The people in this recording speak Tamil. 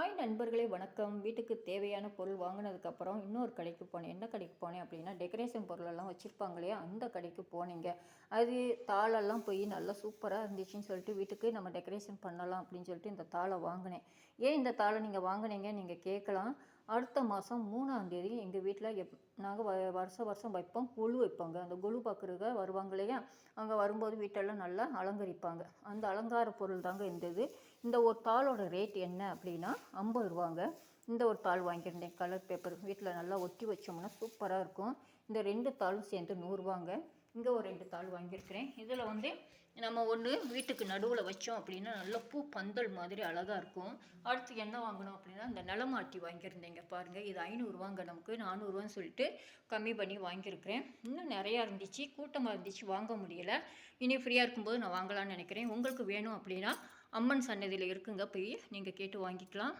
ஹாய் நண்பர்களே வணக்கம். வீட்டுக்கு தேவையான பொருள் வாங்கினதுக்கப்புறம் இன்னொரு கடைக்கு போனேன். என்ன கடைக்கு போனேன் அப்படின்னா டெக்கரேஷன் பொருளெல்லாம் வச்சுருப்பாங்க இல்லையா அந்த கடைக்கு போனீங்க. அது தாளெல்லாம் போய் நல்லா சூப்பராக இருந்துச்சுன்னு சொல்லிட்டு வீட்டுக்கு நம்ம டெக்கரேஷன் பண்ணலாம் அப்படின்னு சொல்லிட்டு இந்த தாளை வாங்கினேன். ஏன் இந்த தாளை நீங்கள் வாங்கினீங்க நீங்கள் கேட்கலாம். அடுத்த மாதம் மூணாம் தேதி எங்கள் வீட்டில் எப் நாங்கள் வ வருஷம் வருஷம் வைப்போம் கொலு வைப்பாங்க. அந்த கொலு பார்க்குறதுக்கு வருவாங்க இல்லையா? அங்கே வரும்போது வீட்டெல்லாம் நல்லா அலங்கரிப்பாங்க. அந்த அலங்கார பொருள் தாங்க இருந்தது இந்த ஒரு தாளோட ரேட் என்ன அப்படின்னா ஐம்பது ரூபாங்க. இந்த ஒரு தாள் வாங்கியிருந்தேன். கலர் பேப்பர் வீட்டில் நல்லா ஒட்டி வச்சோம்னா சூப்பராக இருக்கும். இந்த ரெண்டு தாளும் சேர்ந்து நூறுரூவாங்க இங்கே ஒரு ரெண்டு தாள் வாங்கியிருக்கிறேன். இதில் வந்து நம்ம ஒன்று வீட்டுக்கு நடுவில் வச்சோம் அப்படின்னா நல்ல பூ பந்தல் மாதிரி அழகாக இருக்கும். அடுத்து என்ன வாங்கணும் அப்படின்னா இந்த நிலமாட்டி வாங்கியிருந்தேங்க பாருங்கள் இது ஐநூறுவாங்க நமக்கு. நானூறுவான்னு சொல்லிட்டு கம்மி பண்ணி வாங்கியிருக்கிறேன். இன்னும் நிறையா இருந்துச்சு. கூட்டமாக இருந்துச்சு. வாங்க முடியலை. இனி ஃப்ரீயாக இருக்கும்போது நான் வாங்கலாம்னு நினைக்கிறேன். உங்களுக்கு வேணும் அப்படின்னா அம்மன் சன்னதியில் இருக்குங்க போய் நீங்கள் கேட்டு வாங்கிக்கலாம்.